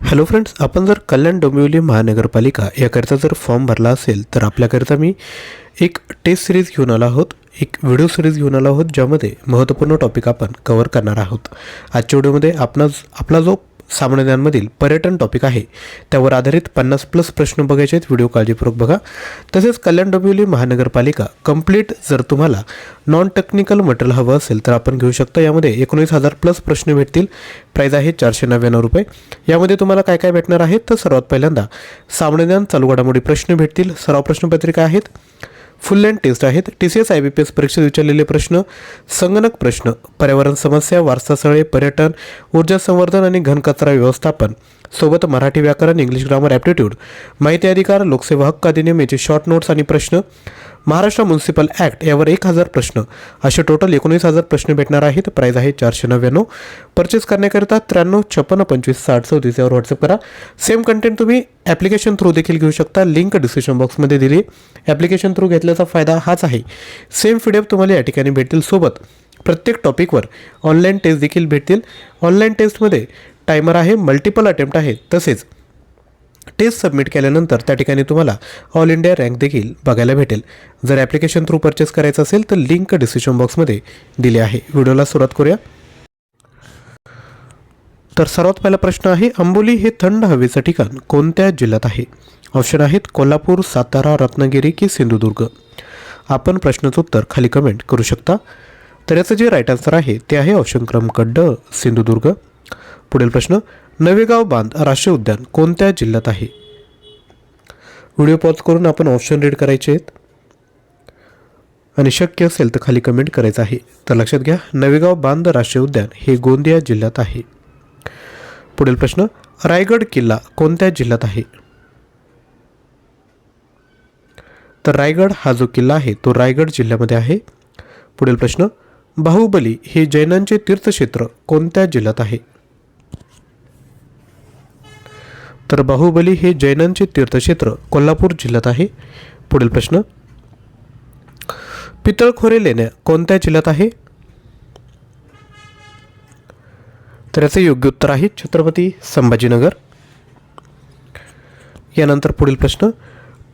Hello friends आपण जर कल्याण डोंबिवली महानगरपालिका याकरिता जर फॉर्म भरला असेल तर आपल्याकरिता मी एक टेस्ट सिरीज घेऊन आलो आहोत एक व्हिडिओ सिरीज घेऊन आलो आहोत ज्यामध्ये महत्त्वपूर्ण टॉपिक आपण कव्हर करणार आहोत. आजच्या व्हिडिओमध्ये आपणास आपला जो सामान्यांमधील पर्यटन टॉपिक आहे. त्यावर आधारित पन्नास प्लस प्रश्न बघायचे आहेत. व्हिडिओ काळजीपूर्वक बघा. तसेच कल्याण डोंबिवली महानगरपालिका कंप्लीट जर तुम्हाला नॉन टेक्निकल मटेरियल हवं असेल तर आपण घेऊ शकता. यामध्ये एकोणीस हजार प्लस प्रश्न भेटतील. प्राईज आहे चारशे नव्याण्णव रुपये. यामध्ये तुम्हाला काय काय भेटणार आहे? तर सर्वात पहिल्यांदा सामान्यज्ञान चालू घडामोडी प्रश्न भेटतील. सराव प्रश्नपत्रिका आहेत. फुल लेंथ टेस्ट आहेत. T C S I B P S परीक्षेत विचारलेले प्रश्न संगणक प्रश्न पर्यावरण समस्या वारसास्थळे पर्यटन ऊर्जा संवर्धन आणि घनकचरा व्यवस्थापन. सोबत मराठी व्याकरण इंग्लिश ग्रामर ॲप्टिट्यूड माहिती अधिकार लोकसेवा हक्क अधिनियम याचे शॉर्ट नोट्स आणि प्रश्न. महाराष्ट्र म्युन्सिपल ॲक्ट यावर एक हजार प्रश्न. असे टोटल एकोणीस हजार प्रश्न भेटणार आहेत. प्राईज आहे चारशे नव्याण्णव. परचेस करण्याकरिता त्र्याण्णव छप्पन्न पंचवीस साठ चौतीस यावर व्हॉट्सअप करा. सेम कंटेंट तुम्ही ॲप्लिकेशन थ्रू देखील घेऊ शकता. लिंक डिस्क्रिप्शन बॉक्समध्ये दिली. ॲप्लिकेशन थ्रू घेतल्याचा फायदा हाच आहे. सेम पी तुम्हाला या ठिकाणी भेटतील सोबत. प्रत्येक टॉपिकवर ऑनलाईन टेस्ट देखील भेटतील. ऑनलाईन टेस्टमध्ये टायमर आहे मल्टिपल अटेम्प्ट आहे तसेच टेस्ट सबमिट केल्यानंतर त्या ठिकाणी तुम्हाला ऑल इंडिया रँक देखील बघायला भेटेल. जर ॲप्लिकेशन थ्रू परचेस करायचं असेल तर लिंक डिस्क्रिप्शन बॉक्समध्ये दिली आहे. व्हिडिओला सुरुवात करूया. तर सर्वात पहिला प्रश्न आहे अंबोली हे थंड हवेचं ठिकाण कोणत्या जिल्ह्यात आहे? ऑप्शन आहेत कोल्हापूर सातारा रत्नागिरी की सिंधुदुर्ग. आपण प्रश्नाचं उत्तर खाली कमेंट करू शकता. तर याचं जे राईट आन्सर आहे ते आहे ऑप्शन क्रमांक ड सिंधुदुर्ग. पुढील प्रश्न नवेगाव बांध राष्ट्रीय उद्यान कोणत्या जिल्ह्यात आहे? व्हिडिओ पॉज करून आपण ऑप्शन रीड करायचे आहेत. आणि शक्य असेल तर खाली कमेंट करायचं आहे. तर लक्षात घ्या नवेगाव बांध राष्ट्रीय उद्यान हे गोंदिया जिल्ह्यात आहे. पुढील प्रश्न रायगड किल्ला कोणत्या जिल्ह्यात आहे? तर रायगड हा जो किल्ला आहे तो रायगड जिल्ह्यामध्ये आहे. पुढील प्रश्न बाहुबली हे जैनांचे तीर्थक्षेत्र कोणत्या जिल्ह्यात आहे? तर बाहुबली हे जैनांचे तीर्थक्षेत्र कोल्हापूर जिल्ह्यात आहे. पुढील प्रश्न. पितळखोरे लेण्या कोणत्या जिल्ह्यात आहे? तर याचं योग्य उत्तर आहे छत्रपती संभाजीनगर. यानंतर पुढील प्रश्न.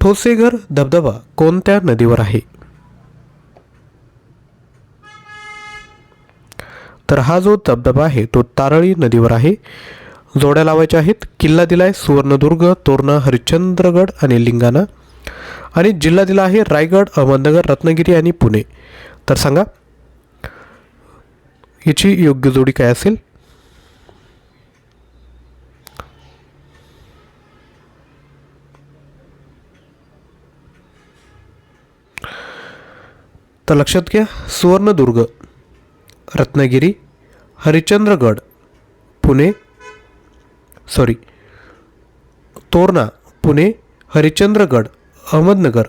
ठोसेघर धबधबा कोणत्या नदीवर आहे? तर हा जो धबधबा आहे तो तारळी नदीवर आहे. जोड्या लावायच्या आहेत. किल्ला दिला आहे सुवर्णदुर्ग तोरणा हरिश्चंद्रगड आणि लिंगाणा आणि जिल्हा दिला आहे रायगड अहमदनगर रत्नागिरी आणि पुणे. तर सांगा याची योग्य जोडी काय असेल? तर लक्षात घ्या सुवर्णदुर्ग रत्नागिरी हरिश्चंद्रगड पुणे सॉरी तोरणा पुणे हरिश्चंद्रगड अहमदनगर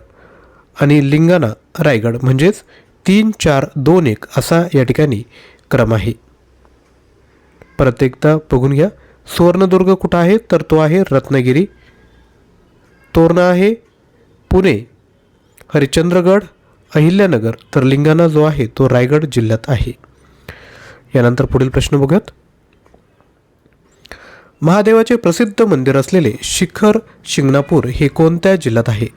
आणि लिंगाणा रायगड म्हणजेच तीन चार दोन एक असा या ठिकाणी क्रम आहे. परत एकदा बघून घ्या सुवर्णदुर्ग कुठं आहे? तर तो आहे रत्नागिरी. तोरणा आहे पुणे हरिश्चंद्रगड अहिल्यानगर. तर लिंगाणा जो आहे तो रायगड जिल्ह्यात आहे. यानंतर पुढील प्रश्न बघूयात. महादेवाचे प्रसिद्ध मंदिर असलेले शिखर शिंगणापूर हे कोणत्या जिल्ह्यात आहे?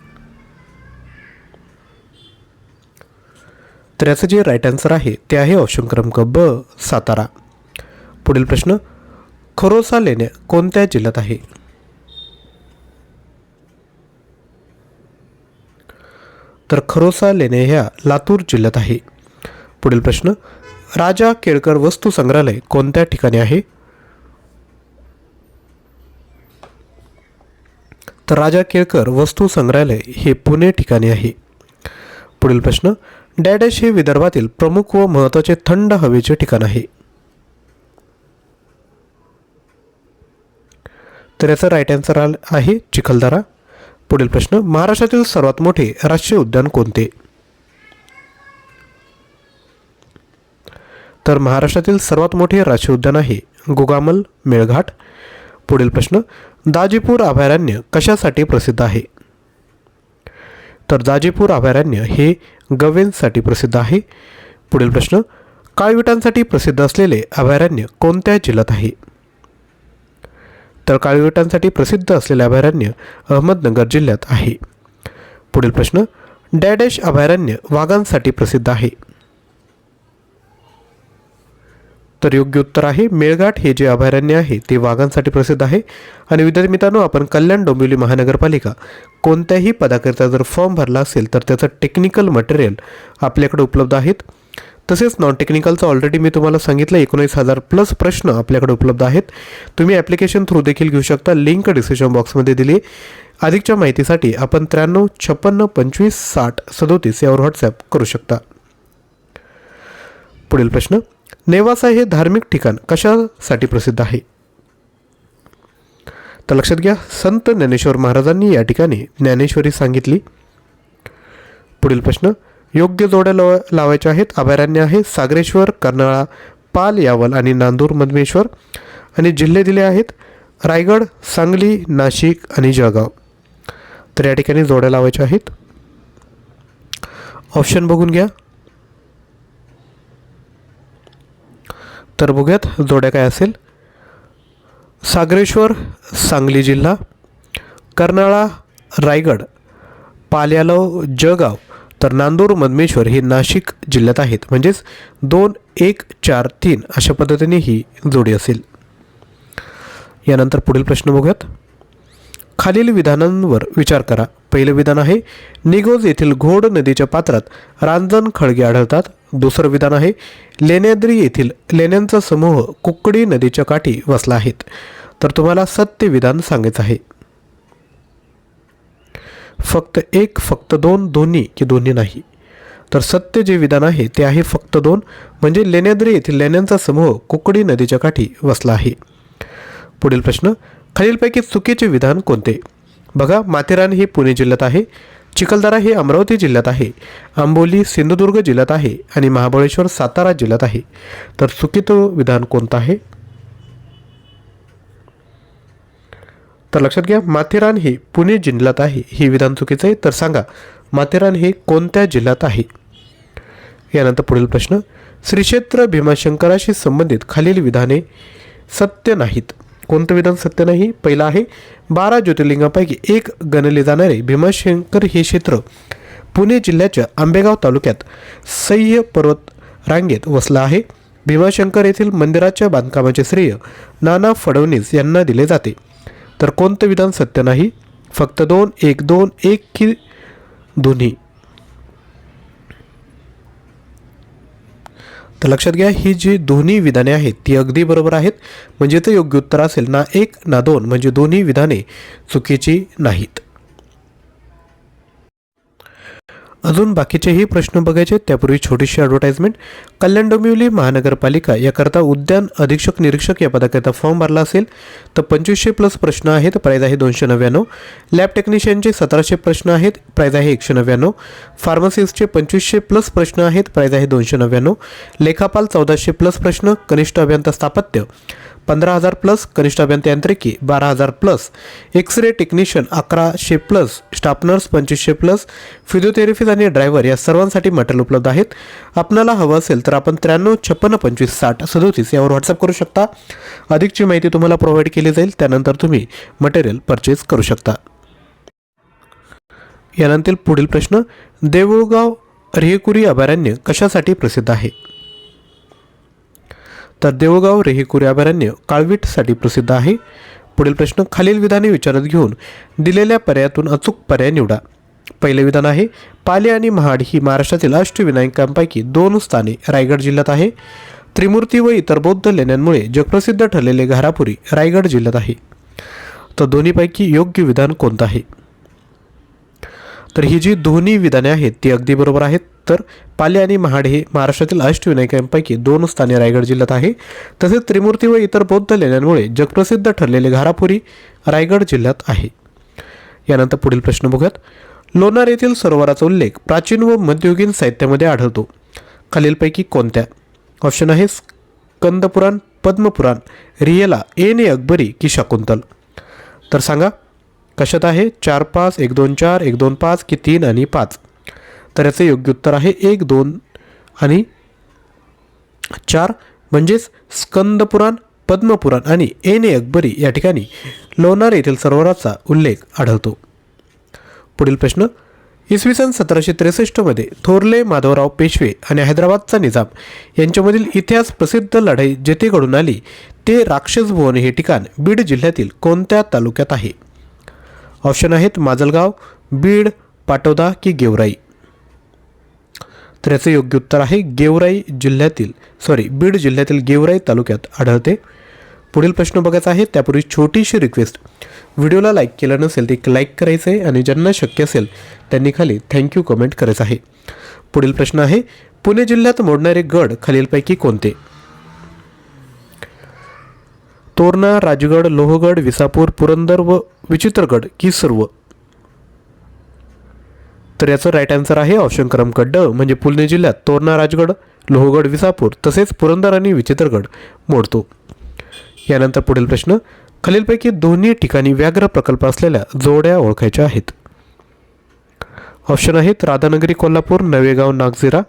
तर याचं जे राईट आन्सर आहे ते आहे ऑप्शन क्रमांक ब सातारा. पुढील प्रश्न खरोसा लेण्या कोणत्या जिल्ह्यात आहे? तर खरोसा लेणे ह्या लातूर जिल्ह्यात आहे. पुढील प्रश्न राजा केळकर वस्तू संग्रहालय कोणत्या ठिकाणी आहे? तर राजा केळकर वस्तू संग्रहालय हे पुणे ठिकाणी आहे. पुढील प्रश्न डॅडॅश हे विदर्भातील प्रमुख व महत्त्वाचे थंड हवेचे ठिकाण आहे. तर याचं राईट आन्सर आहे चिखलदरा. पुढील प्रश्न महाराष्ट्रातील सर्वात मोठे राष्ट्रीय उद्यान कोणते? तर महाराष्ट्रातील सर्वात मोठे राष्ट्रीय उद्यान आहे गुगामल मेळघाट. पुढील प्रश्न दाजीपूर अभयारण्य कशासाठी प्रसिद्ध आहे? तर दाजीपूर अभयारण्य हे गवेंसाठी प्रसिद्ध आहे. पुढील प्रश्न काळविटांसाठी प्रसिद्ध असलेले अभयारण्य कोणत्या जिल्ह्यात आहे? तर काळविटांसाठी प्रसिद्ध असलेले अभयारण्य अहमदनगर जिल्ह्यात आहे. पुढील प्रश्न डॅडॅश अभयारण्य वाघांसाठी प्रसिद्ध आहे. तर योग्य उत्तर आहे. मेळघाट हे जे अभयारण्य आहे ते वाघांसाठी प्रसिद्ध आहे. आणि विद्यार्थी मित्रांनो आपण कल्याण डोंबिवली महानगरपालिका कोणत्याही पदाकरिता जर फॉर्म भरला असेल तर त्याचं टेक्निकल मटेरियल आपल्याकडे उपलब्ध आहेत. तसेच नॉन टेक्निकलचं ऑलरेडी मी तुम्हाला सांगितलं एकोणीस हजार प्लस प्रश्न आपल्याकडे उपलब्ध आहेत. तुम्ही ॲप्लिकेशन थ्रू देखील घेऊ शकता. लिंक डिस्क्रिप्शन बॉक्समध्ये दिली. अधिकच्या माहितीसाठी आपण त्र्याण्णव छप्पन्न पंचवीस साठ सदोतीस यावर व्हॉट्सॲप करू शकता. पुढील प्रश्न. नेवासा हे धार्मिक ठिकाण कशासाठी प्रसिद्ध आहे? तर लक्षात घ्या संत ज्ञानेश्वर महाराजांनी या ठिकाणी ज्ञानेश्वरी सांगितली. पुढील प्रश्न योग्य जोड्या लाव लावायच्या आहेत अभयारण्य आहे सागरेश्वर कर्नाळा पाल यावल आणि नांदूर मधमेश्वर. आणि जिल्हे दिले आहेत रायगड सांगली नाशिक आणि जळगाव. तर या ठिकाणी जोड्या लावायच्या आहेत. ऑप्शन बघून घ्या. तर बघूयात जोड्या काय असेल. सागरेश्वर सांगली जिल्हा कर्नाळा रायगड पाल्यालव जळगाव तर नांदूर मधमेश्वर हे नाशिक जिल्ह्यात आहेत. म्हणजेच दोन एक चार तीन अशा पद्धतीने ही जोडी असेल. यानंतर पुढील प्रश्न बघूयात. खालील विधानांवर विचार करा. पहिलं विधान आहे निगोज येथील घोड नदीच्या पात्रात रांजण खळगे आढळतात. दुसरं विधान आहे लेण्याद्री येथील लेण्यांचा समूह कुकडी नदीच्या काठी वसला आहेत. तर तुम्हाला सत्य विधान सांगायचं आहे. फक्त एक फक्त दोन दोन्ही की दोन्ही नाही. तर सत्य जे विधान आहे ते आहे फक्त दोन म्हणजे लेण्याद्री येथील लेण्यांचा समूह कुकडी नदीच्या काठी वसला आहे. पुढील प्रश्न खालीलपैकी चुकीचे विधान कोणते? बघा माथेरान हे पुणे जिल्ह्यात आहे चिखलदरा हे अमरावती जिल्ह्यात आहे आंबोली सिंधुदुर्ग जिल्ह्यात आहे आणि महाबळेश्वर सातारा जिल्ह्यात आहे. तर चुकीचं विधान कोणतं आहे? तर लक्षात घ्या माथेरान हे पुणे जिल्ह्यात आहे हे विधान चुकीचं आहे. तर सांगा माथेरान हे कोणत्या जिल्ह्यात आहे? यानंतर पुढील प्रश्न श्रीक्षेत्र भीमाशंकराशी संबंधित खालील विधाने सत्य नाहीत. कोणतं विधान सत्य नाही? पहिलं आहे बारा ज्योतिर्लिंगापैकी एक गणले जाणारे भीमाशंकर हे क्षेत्र पुणे जिल्ह्याच्या आंबेगाव तालुक्यात सह्य पर्वत रांगेत वसलं आहे. भीमाशंकर येथील मंदिराच्या बांधकामाचे श्रेय नाना फडणवीस यांना दिले जाते. तर कोणतं विधान सत्य नाही? फक्त दोन एक दोन एक की दोन्ही. तर लक्षात घ्या ही जी दोन्ही विधाने आहेत ती अगदी बरोबर आहेत. म्हणजे ते योग्य उत्तर असेल ना एक ना दोन. म्हणजे दोन्ही विधाने चुकीची नाहीत. अजून बाकीचेही प्रश्न बघायचे त्यापूर्वी छोटीशी ॲडव्हर्टाइजमेंट कल्याण डोंबिवली महानगरपालिका याकरता उद्यान अधीक्षक निरीक्षक या पदाकरिता फॉर्म भरला असेल. तर पंचवीसशे प्लस प्रश्न आहेत प्राईज आहे दोनशे नव्याण्णव. लॅब टेक्निशियनचे सतराशे प्रश्न आहेत प्राईज आहे एकशे नव्याण्णव. फार्मसिस्टचे पंचवीसशे प्लस प्रश्न आहेत प्राईज आहे दोनशे नव्याण्णव. लेखापाल चौदाशे प्लस प्रश्न कनिष्ठ अभियंता स्थापत्य. पंधरा हजार प्लस कनिष्ठ अभियंता बारा हजार प्लस. एक्स रे टेक्निशियन अकराशे प्लस. स्टाफ नर्स पंचवीसशे प्लस. फिजिओथेरपिस्ट आणि ड्रायव्हर या सर्वांसाठी मटेरियल उपलब्ध आहेत. आपणाला हवं असेल तर आपण त्र्याण्णव छप्पन्न पंचवीस साठ सदोतीस यावर व्हॉट्सअप करू शकता. अधिकची माहिती तुम्हाला प्रोव्हाइड केली जाईल. त्यानंतर तुम्ही मटेरियल परचेस करू शकता. यानंतर पुढील प्रश्न. देऊळगाव रेहकुरी अभयारण्य कशासाठी प्रसिद्ध आहे? तर देऊळगाव रेहेकुरी अभयारण्य काळवीटसाठी प्रसिद्ध आहे. पुढील प्रश्न खालील विधाने विचारात घेऊन दिलेल्या पर्यायातून अचूक पर्याय निवडा. पहिले विधान आहे पाले आणि महाड ही महाराष्ट्रातील अष्टविनायकांपैकी दोन स्थाने रायगड जिल्ह्यात आहे. त्रिमूर्ती व इतर बौद्ध लेण्यांमुळे जगप्रसिद्ध ठरलेले घारापुरी रायगड जिल्ह्यात आहे. तर दोन्हीपैकी योग्य विधान कोणतं आहे? तर ही जी दोन्ही विधाने आहेत ती अगदी बरोबर आहेत. तर पाले आणि महाड हे महाराष्ट्रातील अष्टविनायकांपैकी दोन स्थाने रायगड जिल्ह्यात आहे. तसेच त्रिमूर्ती व इतर बौद्ध लेण्यांमुळे जगप्रसिद्ध ठरलेले घारापुरी रायगड जिल्ह्यात आहे. यानंतर पुढील प्रश्न बघूयात. लोणार येथील सरोवराचा उल्लेख प्राचीन व मध्ययुगीन साहित्यामध्ये आढळतो. खालीलपैकी कोणत्या? ऑप्शन आहे स्कंदपुराण पद्मपुराण रियला एन ए अकबरी की शाकुंतल तर सांगा कशात आहे? चार पाच एक दोन चार एक दोन पाच की तीन आणि पाच. तर याचं योग्य उत्तर आहे एक दोन आणि चार. म्हणजेच स्कंदपुराण पद्मपुराण आणि एन ए अकबरी या ठिकाणी लोणार येथील सरोवराचा उल्लेख आढळतो. पुढील प्रश्न. इसवी सन सतराशे त्रेसष्टमध्ये थोरले माधवराव पेशवे आणि हैदराबादचा निजाम यांच्यामधील इतिहास प्रसिद्ध लढाई जेथे घडून आली ते राक्षस भुवन हे ठिकाण बीड जिल्ह्यातील कोणत्या तालुक्यात आहे? ऑप्शन आहेत माजलगाव बीड पाटोदा की गेवराई. तर याचं योग्य उत्तर आहे गेवराई जिल्ह्यातील सॉरी बीड जिल्ह्यातील गेवराई तालुक्यात आढळते. पुढील प्रश्न बघायचा आहे त्यापूर्वी छोटीशी रिक्वेस्ट व्हिडिओला लाईक केलं नसेल ते एक लाईक करायचं आहे आणि ज्यांना शक्य असेल त्यांनी खाली थँक्यू कमेंट करायचं आहे. पुढील प्रश्न आहे पुणे जिल्ह्यात मोडणारे गड खालीलपैकी कोणते? तोरणा राजगड लोहगड विसापूर पुरंदर व विचित्रगड की सर्व तर याचं राईट आन्सर आहे ऑप्शन क्रमांक ड म्हणजे पुणे जिल्ह्यात तोरणा राजगड लोहगड विसापूर तसेच पुरंदर आणि विचित्रगड मोडतो. यानंतर पुढील प्रश्न खालीलपैकी दोन्ही ठिकाणी व्याघ्र प्रकल्प असलेल्या जोड्या ओळखायच्या आहेत. ऑप्शन आहेत राधानगरी कोल्हापूर नवेगाव नागझिरा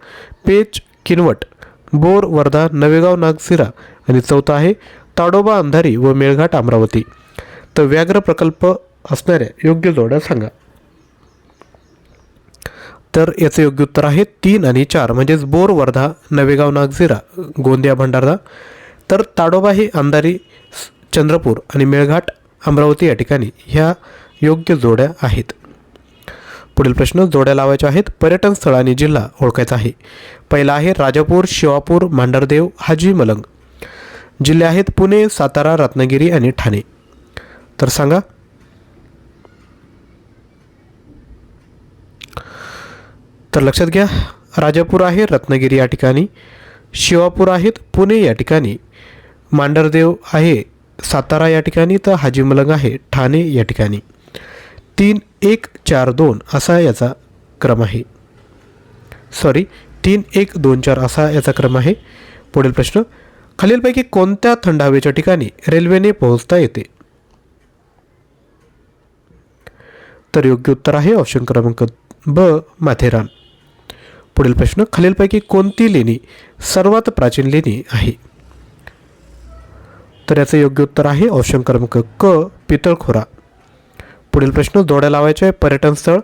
पेच किनवट बोर वर्धा नवेगाव नागझिरा आणि चौथा आहे ताडोबा अंधारी व मेळघाट अमरावती. तर व्याघ्र प्रकल्प असणाऱ्या योग्य जोड्या सांगा. तर याचं योग्य उत्तर आहे तीन आणि चार म्हणजेच बोर वर्धा नवेगाव नागझिरा गोंदिया भंडारा तर ताडोबा ही अंधारी चंद्रपूर आणि मेळघाट अमरावती या ठिकाणी ह्या योग्य जोड्या आहेत. पुढील प्रश्न जोड्या लावायच्या आहेत पर्यटन स्थळ आणि जिल्हा ओळखायचा आहे. पहिला आहे राजापूर शिवापूर मांढरदेव हाजी मलंग. जिल्हे आहेत पुणे सातारा रत्नागिरी आणि ठाणे. तर सांगा. तर लक्षात घ्या राजापूर आहे रत्नागिरी या ठिकाणी. शिवापूर आहेत पुणे या ठिकाणी. मांडरदेव आहे सातारा या ठिकाणी. तर हाजी मलंग आहे ठाणे या ठिकाणी. तीन एक चार दोन असा याचा क्रम आहे. सॉरी तीन एक दोन चार असा याचा क्रम आहे. पुढील प्रश्न. खालीलपैकी कोणत्या थंड हवेच्या ठिकाणी रेल्वेने पोहोचता येते? तर योग्य उत्तर आहे ऑप्शन क्रमांक ब माथेरान. पुढील प्रश्न खालीलपैकी कोणती लेणी सर्वात प्राचीन लेणी आहे? तर याचं योग्य उत्तर आहे ऑप्शन क्रमांक क पितळखोरा. पुढील प्रश्न जोड्या लावायचे आहे पर्यटन स्थळ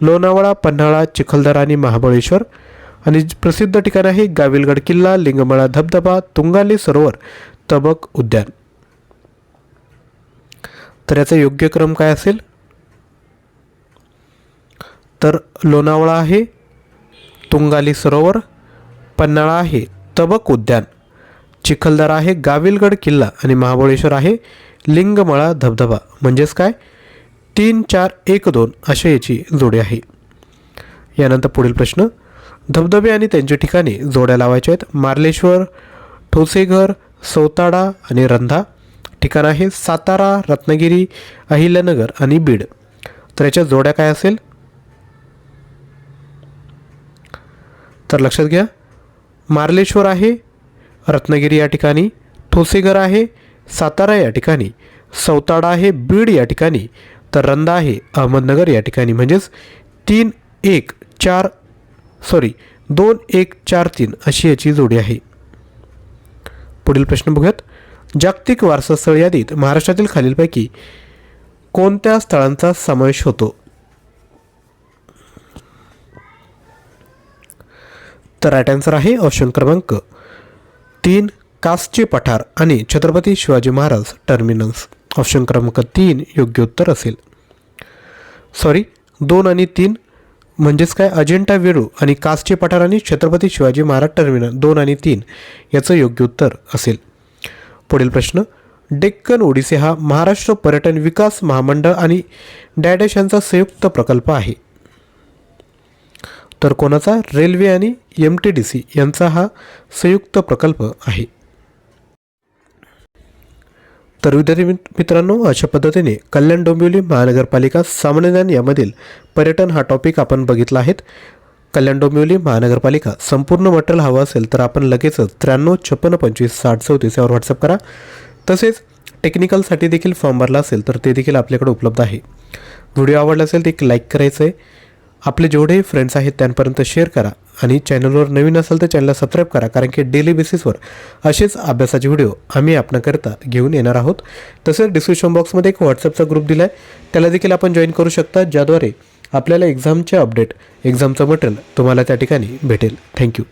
लोणावळा पन्हाळा चिखलदरा आणि महाबळेश्वर. आणि ज- प्रसिद्ध ठिकाण आहे गाविलगड किल्ला लिंगमळा धबधबा तुंगाली सरोवर तबक उद्यान. तर याचा योग्य क्रम काय असेल? तर लोणावळा आहे तुंगाली सरोवर पन्हाळा आहे तबक उद्यान. चिखलदरा आहे गाविलगड किल्ला आणि महाबळेश्वर आहे लिंगमळा धबधबा. म्हणजेच काय? तीन चार एक दोन अशा याची जोडी आहे. यानंतर पुढील प्रश्न. धबधबे आणि त्यांच्या ठिकाणी जोड्या लावायच्या आहेत. मार्लेश्वर ठोसेघर सौताडा आणि रंधा. ठिकाण आहे सातारा रत्नागिरी अहिल्यानगर आणि बीड. तर याच्या जोड्या काय असेल? तर लक्षात घ्या. मार्लेश्वर आहे रत्नागिरी या ठिकाणी. ठोसेघर आहे सातारा या ठिकाणी. सौताडा आहे बीड या ठिकाणी. तर रंदा आहे अहमदनगर या ठिकाणी. म्हणजेच तीन एक चार सॉरी दोन एक चार तीन अशी याची जोडी आहे. पुढील प्रश्न बघूयात. जागतिक वारसास्थळ यादीत महाराष्ट्रातील खालीलपैकी कोणत्या स्थळांचा समावेश होतो? तर राईट आन्सर आहे ऑप्शन क्रमांक तीन कासचे पठार आणि छत्रपती शिवाजी महाराज टर्मिनल्स ऑप्शन क्रमांक तीन योग्य उत्तर असेल. सॉरी दोन आणि तीन म्हणजेच काय अजिंठा वेरूळ आणि कासचे पठार आणि छत्रपती शिवाजी महाराज टर्मिनल दोन आणि तीन याचं योग्य उत्तर असेल. पुढील प्रश्न डेक्कन ओडिसी हा महाराष्ट्र पर्यटन विकास महामंडळ आणि डॅडॅश यांचा संयुक्त प्रकल्प आहे. तर कोणाचा? रेल्वे आणि एम टी डी सी यांचा हा संयुक्त प्रकल्प आहे. तर विद्यार्थी मित्रांनो अशा पद्धतीने कल्याण डोंबिवली महानगरपालिका सामान्य ज्ञान यामधील पर्यटन हा टॉपिक आपण बघितला आहेत कल्याण डोंबिवली महानगरपालिका संपूर्ण मटेरियल हवं असेल तर आपण लगेचच त्र्याण्णव छप्पन्न पंचवीस साठ चौतीस यावर व्हॉट्सअप करा. तसेच टेक्निकलसाठी देखील फॉर्म भरला असेल तर ते देखील आपल्याकडे उपलब्ध आहे. व्हिडिओ आवडला असेल तर एक लाईक करायचं आहे आपले जेवढे फ्रेंड्स आहेत त्यांपर्यंत शेअर करा. आणि चॅनलवर नवीन असाल तर चॅनलला सबस्क्राईब करा कारण की डेली बेसिसवर असेच अभ्यासाचे व्हिडिओ आम्ही आपणाकरता घेऊन येणार आहोत. तसेच डिस्क्रिप्शन बॉक्समध्ये एक व्हॉट्सअपचा ग्रुप दिला आहे त्याला देखील आपण जॉईन करू शकता ज्याद्वारे आपल्याला एक्झामचे अपडेट एक्झामचं मटेरियल तुम्हाला त्या ठिकाणी भेटेल. थँक्यू.